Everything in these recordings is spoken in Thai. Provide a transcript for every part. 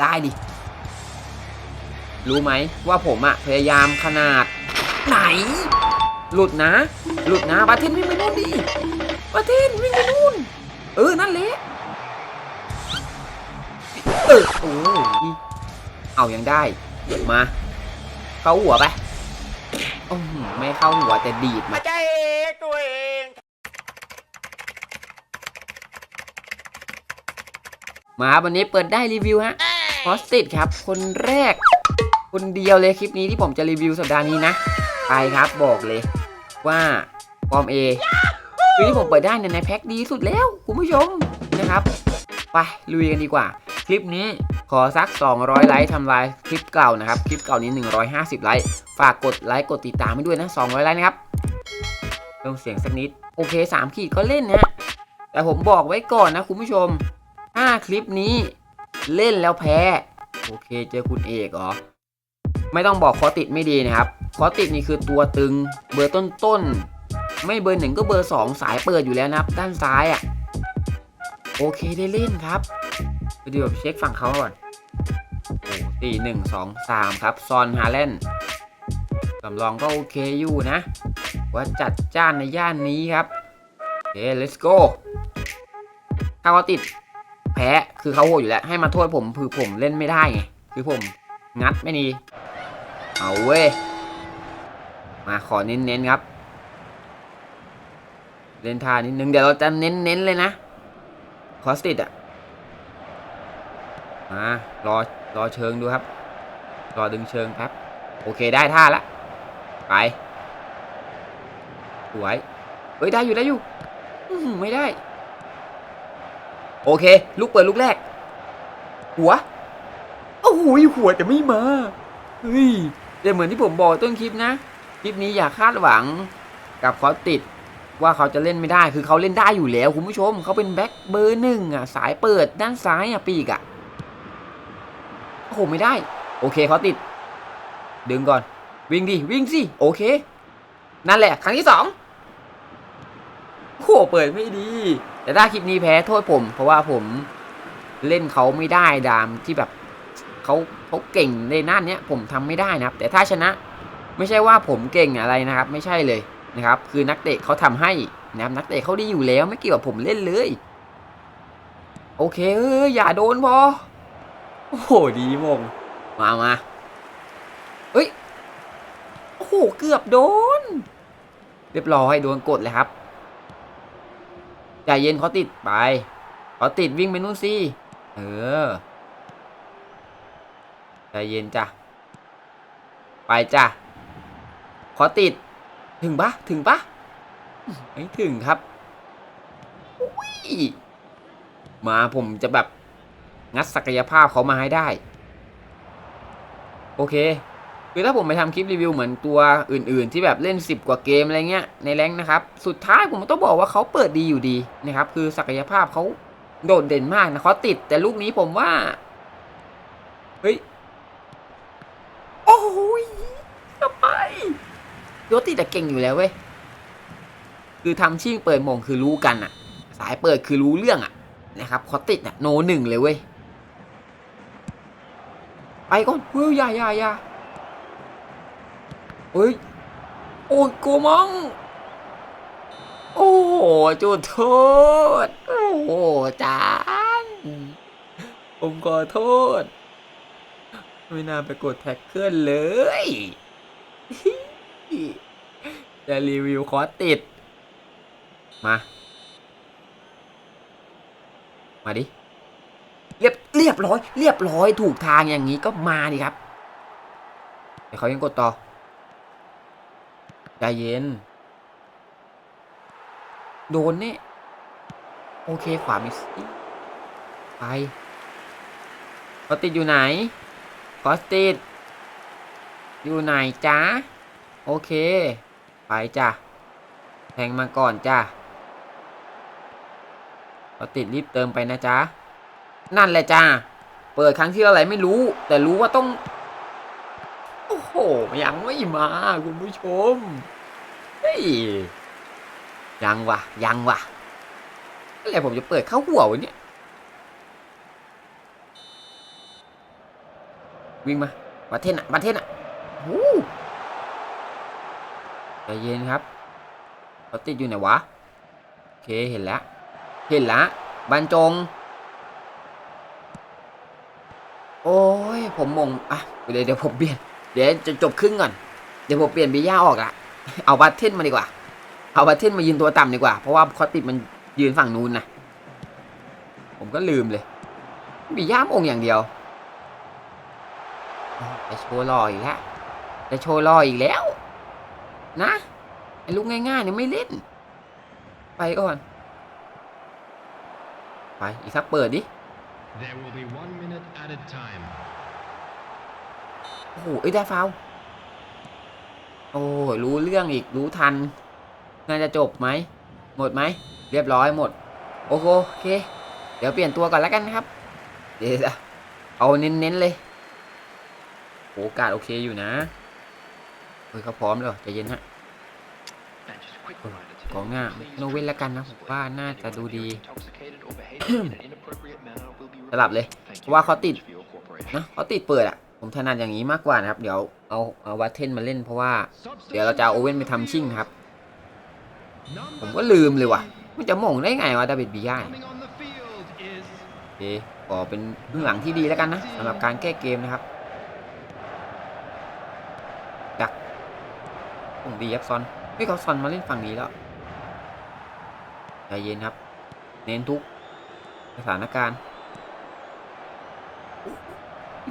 ได้ดิ รู้ไหมว่าผมอะพยายามขนาด ไหน หลุดนะ หลุดนะบาเทนวิ่งไปนู่นดิบาเทนวิ่งไปนู่น เออ นั่นแหละเออโอ้ยเอายังได้ มา เข้าหัวไปโอ้โหไม่เข้าหัวแต่ดีดมาใจเองตัวเองมาวันนี้เปิดได้รีวิวฮะพ อสติดครับ คนแรก คนเดียวเลยคลิปนี้ที่ผมจะรีวิวสัปดาห์นี้นะ ไปครับบอกเลยว่าฟอร์มเอคือที่ผมเปิดได้เนี่ยในแพ็คดีสุดแล้ว คุณผู้ชมนะครับ ไปลุยกันดีกว่า คลิปนี้ขอสัก 200 ไลค์ทำลายคลิปเก่านะครับ คลิปเก่านี้ 150 ไลค์ ฝากกดไลค์ กดติดตามให้ด้วยนะ 200 ไลค์นะครับเพิ่มเสียงสักนิด โอเค 3 ขีดก็เล่นนะ แต่ผมบอกไว้ก่อนนะคุณผู้ชมถ้าคลิปนี้ เล่นแล้วแพ้ โอเคเจอคุณเอกเหรอ ไม่ต้องบอกคอติดไม่ดีนะครับ คอติดนี่คือตัวตึง เบอร์ต้นๆไม่เบอร์หนึ่งก็เบอร์สองสายเปิดอยู่แล้วนะครับ ด้านซ้ายอะ โอเคได้เล่นครับไปดูแบบเช็คฝั่งเขาก่อนโอ้สี่หนึ่งสองสามครับ ซอนฮาเลนสำรองก็โอเคอยู่นะ ว่าจัดจ้านในย่านนี้ครับโอเค let's go ถ้าเขาติด แพ้ คือเขาโหดอยู่แล้ว ให้มาโทษผมคือผมเล่นไม่ได้ไง คือผมงัดไม่ดี เอาเว้ย มาขอเน้นๆครับ เล่นท่านิดนึง เดี๋ยวเราจะเน้นๆเลยนะ คอสติดอะมารอรอเชิงดูครับ รอดึงเชิงแป๊บโอเคได้ท่าละ ไป สวย เฮ้ยได้อยู่ได้อยู่ ไม่ได้ โอเค ลูกเปิดลูกแรก หัว โอ้โหหัวจะไม่มา เฮ้ยแต่เหมือนที่ผมบอกต้นคลิปนะ คลิปนี้อย่าคาดหวังกับเขาติดว่าเขาจะเล่นไม่ได้ คือเขาเล่นได้อยู่แล้วคุณผู้ชม เขาเป็นแบ็คเบอร์หนึ่งอะ สายเปิดด้านซ้ายอะปีกอะ โอ้โหไม่ได้ โอเคเขาติด ดึงก่อน วิ่งดิ วิ่งสิ โอเค นั่นแหละ ครั้งที่สอง โอ้โหเปิดไม่ดี แต่ถ้าคลิปนี้แพ้โทษผม เพราะว่าผมเล่นเขาไม่ได้ดามที่แบบเขาเขาเก่งในด้านเนี้ยผมทำไม่ได้นะครับ แต่ถ้าชนะไม่ใช่ว่าผมเก่งอะไรนะครับ ไม่ใช่เลยนะครับ คือนักเตะเขาทำให้นะครับนักเตะเขาดีอยู่แล้วไม่เกี่ยวกับผมเล่นเลย โอเคเอออย่าโดนพอโอ้โหดีมงมามาเฮ้ยโอ้โหเกือบโดน เรียบร้อยโดนกดเลยครับ ใจเย็นเขาติดไปเขาติดวิ่งไปนู่นสิ เออ ใจเย็นจ้ะ ไปจ้ะขอติด ถึงปะถึงปะไม่ถึงครับ มาผมจะแบบ งัดศักยภาพเขามาให้ได้ โอเค คือถ้าผมไปทำคลิปรีวิวเหมือนตัวอื่นๆ ที่แบบเล่น 10 กว่าเกมอะไรเงี้ยในแรงนะครับ สุดท้ายผมต้องบอกว่าเขาเปิดดีอยู่ดีนะครับ คือศักยภาพเขาโดดเด่นมากนะเขาติดแต่ลูกนี้ผมว่า เฮ้ย โอ้ยทำไมโยติแต่เก่งอยู่แล้วเว้ย คือทำชิ่งเปิดมงคือรู้กันอะสายเปิดคือรู้เรื่องอะนะครับเขาติดอะโนหนึ่งเลยเว้ย ไปก่อนเฮ้ยอย่าอย่าอย่า เฮ้ย โอ้ยโกมัง โอ้โหจุดโทษ โอ้โหจานผมขอโทษ ไม่น่าไปกดแท็กเกิลเลย จะรีวิวคอติด มา มาดิ เรียบเรียบร้อย เรียบร้อยถูกทางอย่างนี้ก็มาดิครับแต่เขายังกดต่อ ใจเย็น โดนเนี่ยโอเค ขวามิสไปคอสติดอยู่ไหนคอสติดอยู่ไหนจ๊ะโอเค ไปจ้ะแทงมาก่อนจ้ะคอสติดรีบเติมไปนะจ๊ะนั่นแหละจ้าเปิดครั้งที่อะไรไม่รู้ แต่รู้ว่าต้อง โอ้โห ยังไม่มา คุณผู้ชม เฮ้ย ยังวะยังวะอะไรผมจะเปิดเข้าหัววะเนี่ยวิ่งมาบัตเทนอะบัตเทนอะโอ้ใจเย็นครับเขาติดอยู่ไหนวะ โอเค เห็นแล้ว เห็นแล้วบรรจง โอ้ย ผมมง อะ เดี๋ยวเดี๋ยวผมเปลี่ยน เดี๋ยวจะจบครึ่งก่อน เดี๋ยวผมเปลี่ยนบีย่าออกละเอาบัตเทนมาดีกว่า เอาบัตเทนมายืนตัวต่ำดีกว่า เพราะว่าคอติดมันยืนฝั่งนู้นนะ ผมก็ลืมเลย บีย่ามองอย่างเดียวจะโชว์รออีกแล้วจะโชว์รออีกแล้ว นะไอ้ลูกง่ายๆเนี่ยไม่เล่น ไปก่อน ไปอีกสักเปิดดิ โอ้โหเอ้ยได้ฟาวโอ้ยรู้เรื่องอีกรู้ทันน่าจะจบไหมหมดไหมเรียบร้อยหมดโอ้โอเค เดี๋ยวเปลี่ยนตัวก่อนแล้วกันครับ เดี๋ยวเอาเน้นๆเลยโอกาสโอเคอยู่นะเฮ้ยเขาพร้อมแล้วใจเย็นฮะกองหน้าโนเวนแล้วกันนะผมว่าน่าจะดูดีสลับเลยเพราะว่าเขาติดนะเขาติดเปิดอะ ผมถนัดอย่างนี้มากกว่านะครับ เดี๋ยวเอาเอาวัตเทนมาเล่นเพราะว่า เดี๋ยวเราจะเอาโอเว่นไปทำชิ่งครับ ผมก็ลืมเลยว่ะ มันจะม่งได้ไงวะดาวิดบีย่า Coming on the field is โอเคขอเป็นเบื้องหลังที่ดีแล้วกันนะสำหรับการแก้เกมนะครับดักผมดีครับซอนเฮ้ยเขาซอนมาเล่นฝั่งนี้แล้วใจเย็นครับ เน้นทุกสถานการณ์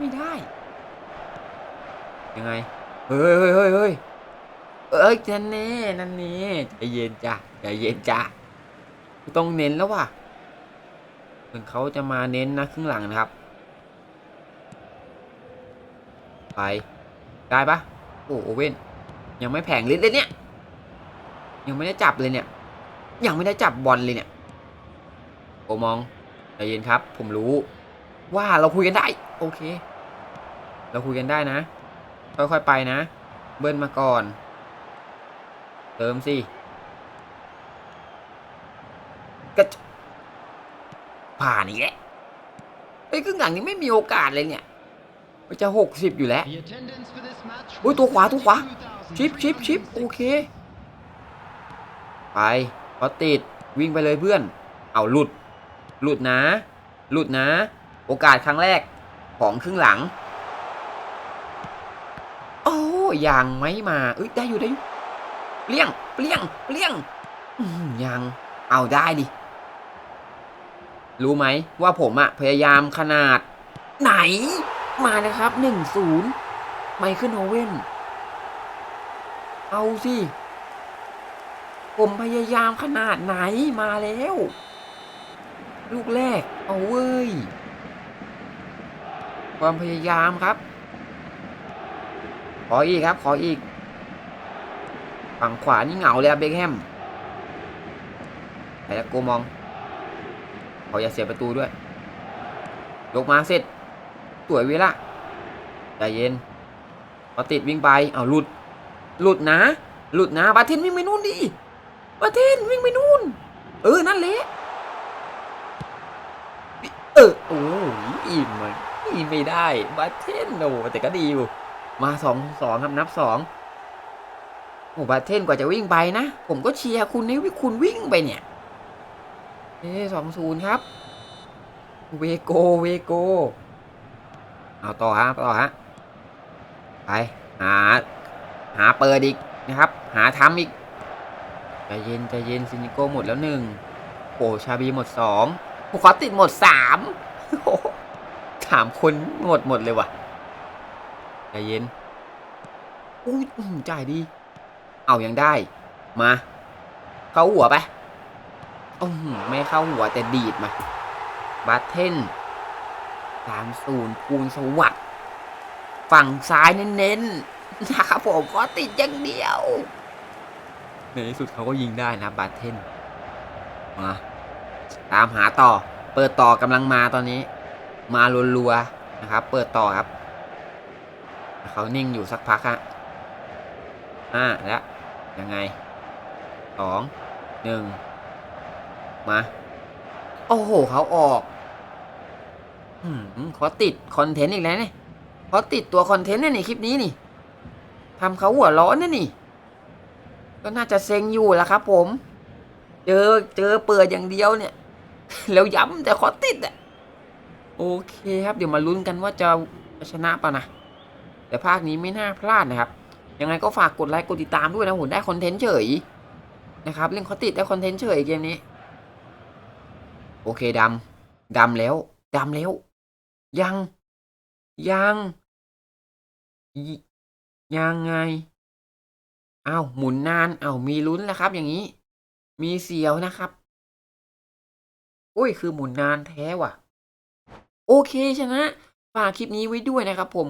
ไม่ได้ ยังไง เฮ้ยเฮ้ยเฮ้ยเฮ้ยเอ้ยนั่นแน่นั่นแน่ใจเย็นจ้ะใจเย็นจ้ะต้องเน้นแล้วว่ะเหมือนเขาจะมาเน้นนะครึ่งหลังนะครับ ไป ได้ปะโอ้โอเว่นยังไม่แผงลิดเลยเนี่ย ยังไม่ได้จับเลยเนี่ย ยังไม่ได้จับบอลเลยเนี่ยโอมองใจเย็นครับ ผมรู้ ว่าเราคุยกันได้ โอเค เราคุยกันได้นะ ค่อยๆไปนะ เบิ้ลมาก่อน เติมสิกระผ่านอีกแล้วไอ้ครึ่งหลังนี้ไม่มีโอกาสเลยเนี่ยมันจะหกสิบอยู่แล้ว the attendance for this match. โอ้ยตัวขวาตัวขวาชิปชิปชิปโอเค ไปพอติดวิ่งไปเลยเพื่อน เอาหลุด หลุดนะ หลุดนะ โอกาสครั้งแรกของครึ่งหลัง ยังไม่มาเอ้ยได้อยู่ได้อยู่เปลี่ยงเปลี่ยงเปลี่ยงยังเอาได้ดิรู้ไหมว่าผมอะพยายามขนาด ไหนมานะครับหนึ่งศูนย์ไมเคิลโอเว่นเอาสิผมพยายามขนาดไหนมาแล้ว ลูกแรก เอาเว้ย ความพยายามครับ ออีกครับ ขออีก ฝั่งขวานี่เหงาเลยเบคแฮมไปแล้วโกมอง ขออย่าเสียประตูด้วย ยกมาเสร็จสวยเวละใจเย็นพอติดวิ่งไป เอาหลุด หลุดนะ หลุดนะบาเทนวิ่งไปนู่นดิบาเทนวิ่งไปนู่น เออ นั่นแหละเออ โอ้ยอิ่มอิ่มไม่ได้บาเทนโอ้แต่ก็ดีอยู่ มาสองสองครับนับสองโอ้บาเทนกว่าจะวิ่งไปนะ ผมก็เชียร์คุณนี่คุณวิ่งไปเนี่ยเอ้สองศูนย์ครับ เวโกเวโก เอาต่อฮะต่อฮะไปหาหาเปิดอีกนะครับ หาทำอีกใจเย็นใจเย็นซินิโก้หมดแล้วหนึ่งโอ้ชาบีหมดสองภูเขาติดหมดสามสามคนหมดหมดเลยว่ะ ใจเย็นอุ้ยอื้อหือจ่ายดี เอายังได้ มา เข้าหัวไปอือหือไม่เข้าหัวแต่ดีดมาบัตเทนสามศูนย์คูณสวัสดฝั่งซ้ายเน้นๆนะครับผมก็ติดอย่างเดียว ในที่สุดเขาก็ยิงได้นะบัตเทนมาตามหาต่อ เปิดต่อกำลังมาตอนนี้ มารัวๆนะครับ เปิดต่อครับ เขานิ่งอยู่สักพักฮะห้าแล้วยังไงสองหนึ่งมา โอ้โหเขาออกอืมเขาติดคอนเทนต์อีกแล้วเนี่ยเพราติดตัวคอนเทนต์เนี่ยนี่คลิปนี้นี่ทำเขาหัวร้อนเนี่ยนี่ ก็น่าจะเซ็งอยู่แหละครับ ผม เจอเจอเปิดอย่างเดียวเนี่ย แล้วย้ำแต่ขอติดอะโอเคครับ เดี๋ยวมาลุ้นกันว่าจะชนะป่ะนะ แต่ภาคนี้ไม่น่าพลาดนะครับ ยังไงก็ฝากกดไลค์กดติดตามด้วยนะผมได้คอนเทนต์เฉยนะครับเล่นเขาติดได้คอนเทนต์เฉยเกมนี้ โอเคดำดำแล้วดำแล้ว ยัง ยังยังไงอ้าวหมุนนานอ้าวมีลุ้นแล้วครับ อย่างนี้ มีเสียวนะครับ อุ้ยคือหมุนนานแท้ว่ะ โอเคชนะฝากคลิปนี้ไว้ด้วยนะครับผม